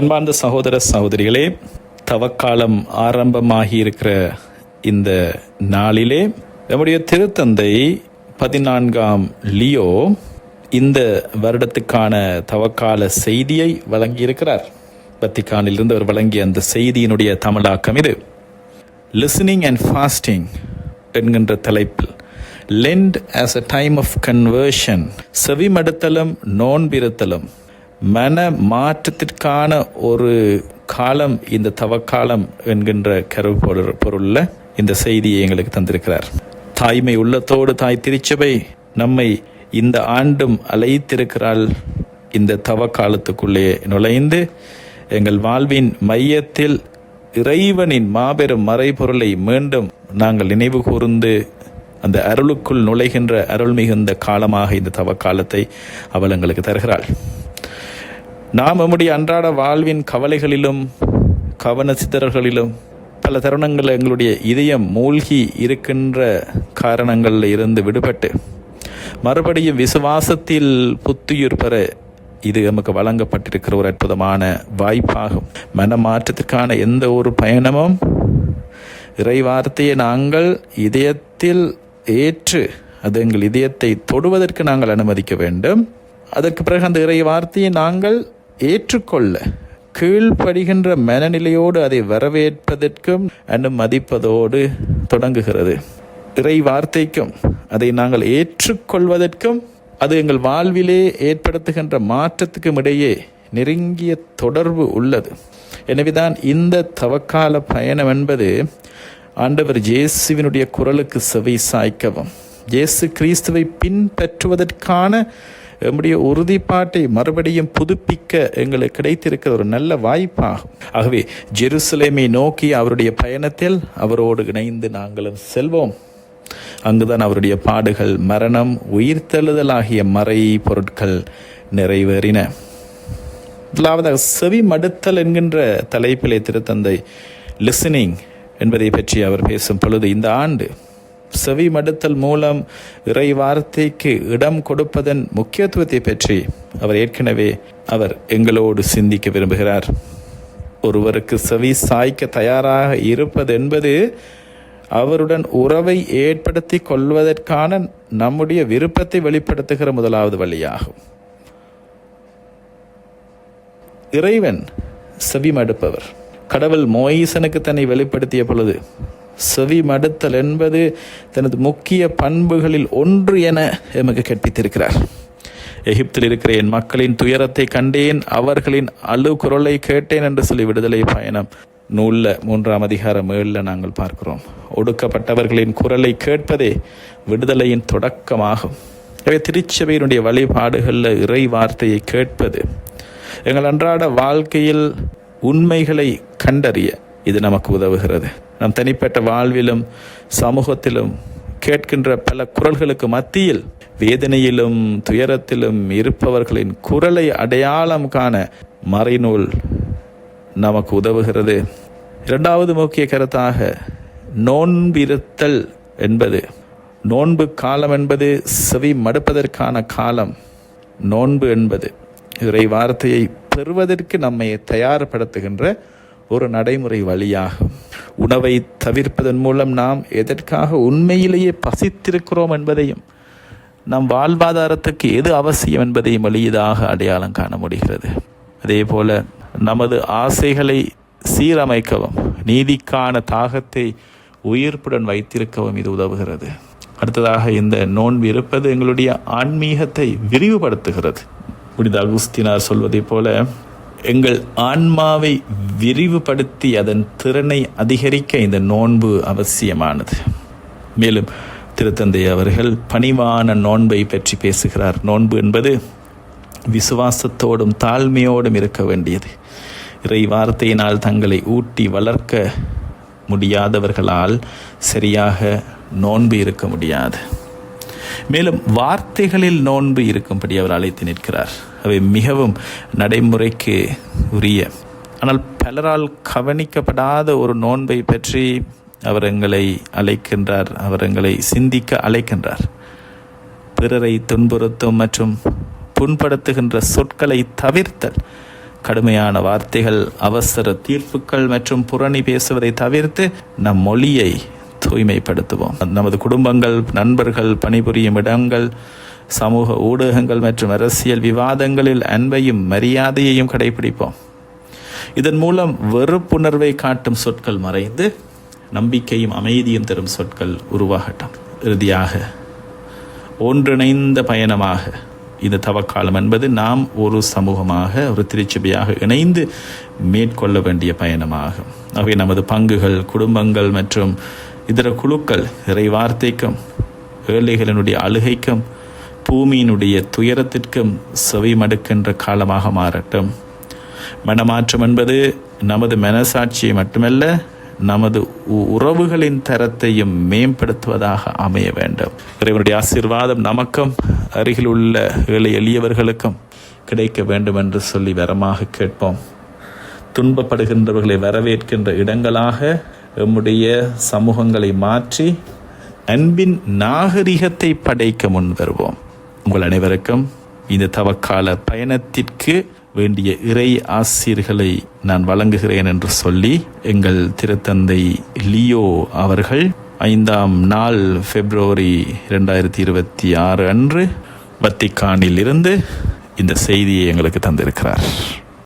அன்பார்ந்த சகோதர சகோதரிகளே தவக்காலம் ஆரம்பமாகி இருக்கிற இந்த நாளிலே நம்முடைய திருத்தந்தை பதினான்காம் லியோ இந்த வருடத்துக்கான தவக்கால செய்தியை வழங்கியிருக்கிறார். வத்திக்கானிலிருந்து அவர் வழங்கிய அந்த செய்தியினுடைய தமிழாக்கம் இது. லிசனிங் அண்ட் ஃபாஸ்டிங் என்கின்ற தலைப்பில் Lent as a time of conversion செவிமடுத்தலும் நோன்பிருத்தலும் மன மாற்றத்திற்கான ஒரு காலம் இந்த தவக்காலம் என்கின்ற கரு பொருளில் பொருள்ல இந்த செய்தியை எங்களுக்கு தந்திருக்கிறார். தாய்மை உள்ளத்தோடு தாய் திருச்சபை நம்மை இந்த ஆண்டும் அழைத்திருக்கிறாள் இந்த தவ காலத்துக்குள்ளே நுழைந்து எங்கள் வாழ்வின் மையத்தில் இறைவனின் மாபெரும் மறைபொருளை மீண்டும் நாங்கள் நினைவு கூர்ந்து அந்த அருளுக்குள் நுழைகின்ற அருள் மிகுந்த காலமாக இந்த தவ காலத்தை அவள் எங்களுக்கு தருகிறாள். நாம் நம்முடைய அன்றாட வாழ்வின் கவலைகளிலும் கவன சிதறல்களிலும் பல தருணங்களில் எங்களுடைய இதயம் மூழ்கி இருக்கின்ற காரணங்களில் இருந்து விடுபட்டு மறுபடியும் விசுவாசத்தில் புத்துயிர் பெற இது நமக்கு வழங்கப்பட்டிருக்கிற ஒரு அற்புதமான வாய்ப்பாகும். மனமாற்றத்திற்கான எந்த ஒரு பயணமும் இறைவார்த்தையை நாங்கள் இதயத்தில் ஏற்று அது எங்கள் இதயத்தை தொடுவதற்கு நாங்கள் அனுமதிக்க வேண்டும். அதற்கு பிறகு அந்த இறை வார்த்தையை நாங்கள் ஏற்றுக்கொள்ள கீழ்ப்படுகின்ற மனநிலையோடு அதை வரவேற்பதற்கும் அனுமதிப்பதோடு தொடங்குகிறது. இறை வார்த்தைக்கும் அதை நாங்கள் ஏற்றுக்கொள்வதற்கும் அது எங்கள் வாழ்விலே ஏற்படுத்துகின்ற மாற்றத்துக்கும் இடையே நெருங்கிய தொடர்பு உள்ளது. எனவேதான் இந்த தவக்கால பயணம் என்பது ஆண்டவர் இயேசுவினுடைய குரலுக்கு செவி சாய்க்கவும் இயேசு கிறிஸ்துவை பின்பற்றுவதற்கான நம்முடைய உறுதிப்பாட்டை மறுபடியும் புதுப்பிக்க எங்களுக்கு கிடைத்திருக்கிற ஒரு நல்ல வாய்ப்பாகும். ஆகவே ஜெருசலேமை நோக்கி அவருடைய பயணத்தில் அவரோடு இணைந்து நாங்களும் செல்வோம். அங்குதான் அவருடைய பாடுகள் மரணம் உயிர்த்தெழுதல் ஆகிய மறை பொருட்கள் நிறைவேறின. முதலாவதாக செவி மடுத்தல் என்கின்ற தலைப்பிலே திருத்தந்தை லிசனிங் என்பதை பற்றி அவர் பேசும் பொழுது இந்த ஆண்டு செவி மடுத்தல் மூலம் இறை வார்த்தைக்கு இடம் கொடுப்பதன் முக்கியத்துவத்தை பற்றி அவர் ஏற்கனவே அவர் எங்களோடு சிந்திக்க விரும்புகிறார். ஒருவருக்கு செவி சாய்க்க தயாராக இருப்பது என்பது அவருடன் உறவை ஏற்படுத்தி கொள்வதற்கான நம்முடைய விருப்பத்தை வெளிப்படுத்துகிற முதலாவது வழியாகும். இறைவன் செவி மடுப்பவர். கடவுள் மோயிசனுக்கு தன்னை வெளிப்படுத்திய பொழுது செவி மடுத்தல் என்பது தனது முக்கிய பண்புகளில் ஒன்று என எமக்கு கற்பித்திருக்கிறார். எகிப்தில் இருக்கிற என் மக்களின் துயரத்தை கண்டேன் அவர்களின் அழு குரலை கேட்டேன் என்று சொல்லி விடுதலை பயணம். நூலில் மூன்றாம் அதிகாரம் ஏழில் நாங்கள் பார்க்கிறோம். ஒடுக்கப்பட்டவர்களின் குரலை கேட்பதே விடுதலையின் தொடக்கமாகும். எனவே திருச்சபையினுடைய வழிபாடுகளில் இறை வார்த்தையை கேட்பது எங்கள் அன்றாட வாழ்க்கையில் உண்மைகளை கண்டறிய இது நமக்கு உதவுகிறது. நம் தனிப்பட்ட வாழ்விலும் சமூகத்திலும் கேட்கின்ற பல குரல்களுக்கு மத்தியில் வேதனையிலும் துயரத்திலும் இருப்பவர்களின் குரலை அடையாளம் காண மறைநூல் நமக்கு உதவுகிறது. இரண்டாவது முக்கிய கருத்தாக நோன்பிருத்தல் என்பது. நோன்பு காலம் என்பது செவி மடுப்பதற்கான காலம். நோன்பு என்பது இறை வார்த்தையை பெறுவதற்கு நம்மை தயார்படுத்துகின்ற ஒரு நடைமுறை வழியாகும். உணவை தவிர்ப்பதன் மூலம் நாம் எதற்காக உண்மையிலேயே பசித்திருக்கிறோம் என்பதையும் நம் வாழ்வாதாரத்துக்கு எது அவசியம் என்பதையும் எளிதாக அடையாளம் காண முடிகிறது. அதே போல நமது ஆசைகளை சீரமைக்கவும் நீதிக்கான தாகத்தை உயிர்ப்புடன் வைத்திருக்கவும் இது உதவுகிறது. அடுத்ததாக இந்த நோன்பு இருப்பது எங்களுடைய ஆன்மீகத்தை விரிவுபடுத்துகிறது. புனித அகுஸ்தினார் சொல்வதைப் போல எங்கள் ஆன்மாவை விரிவுபடுத்தி அதன் திறனை அதிகரிக்க இந்த நோன்பு அவசியமானது. மேலும் திருத்தந்தை அவர்கள் பணிவான நோன்பை பற்றி பேசுகிறார். நோன்பு என்பது விசுவாசத்தோடும் தாழ்மையோடும் இருக்க வேண்டியது. இறை வார்த்தையினால் தங்களை ஊட்டி வளர்க்க முடியாதவர்களால் சரியாக நோன்பு இருக்க முடியாது. மேலும் வார்த்தைகளில் நோன்பு இருக்கும்படி அவர் அழைத்து நிற்கிறார். அவை மிகவும் நடைமுறைக்கு உரிய. ஆனால் பலரால் கவனிக்கப்படாத ஒரு நோன்பை பற்றி அவர் எங்களை அழைக்கின்றார் அவர் எங்களை சிந்திக்க அழைக்கின்றார். பிறரை துன்புறுத்தும் மற்றும் புண்படுத்துகின்ற சொற்களை தவிர்த்தல் கடுமையான வார்த்தைகள் அவசர தீர்ப்புகள் மற்றும் புரணி பேசுவதை தவிர்த்து நம் மொழியை தூய்மைப்படுத்துவோம். நமது குடும்பங்கள் நண்பர்கள் பணிபுரியும் இடங்கள் சமூக ஊடகங்கள் மற்றும் அரசியல் விவாதங்களில் அன்பையும் மரியாதையையும் கடைபிடிப்போம். இதன் மூலம் வெறுப்புணர்வை காட்டும் சொற்கள் மறைந்து நம்பிக்கையும் அமைதியும் தரும் சொற்கள் உருவாகட்டும். இறுதியாக ஒன்றிணைந்த பயணமாக இந்த தவக்காலம் என்பது நாம் ஒரு சமூகமாக ஒரு திருச்சபையாக இணைந்து மேற்கொள்ள வேண்டிய பயணமாகும். ஆகவே நமது பங்குகள் குடும்பங்கள் மற்றும் இதர குழுக்கள் இறை வார்த்தைக்கும் ஏழைகளினுடைய அழுகைக்கும் பூமியினுடைய துயரத்திற்கும் செவிமடுக்கின்ற காலமாக மாறட்டும். மனமாற்றம் என்பது நமது மனசாட்சியை மட்டுமல்ல நமது உ- உறவுகளின் தரத்தையும் மேம்படுத்துவதாக அமைய வேண்டும். இறைவனுடைய ஆசீர்வாதம் நமக்கும் அருகில் உள்ள ஏழை எளியவர்களுக்கும் கிடைக்க வேண்டும் என்று சொல்லி வரமாக கேட்போம். துன்பப்படுகின்றவர்களை வரவேற்கின்ற இடங்களாக எம்முடைய சமூகங்களை மாற்றி அன்பின் நாகரிகத்தை படைக்க முன் வருவோம். உங்கள் அனைவருக்கும் இந்த தவக்கால பயணத்திற்கு வேண்டிய இறை ஆசிரியர்களை நான் வழங்குகிறேன் என்று சொல்லி எங்கள் திருத்தந்தை லியோ அவர்கள் ஐந்தாம் நாள் பிப்ரவரி இரண்டாயிரத்தி இருபத்தி ஆறு அன்று வத்திக்கானில் இருந்து இந்த செய்தியை எங்களுக்கு தந்திருக்கிறார்.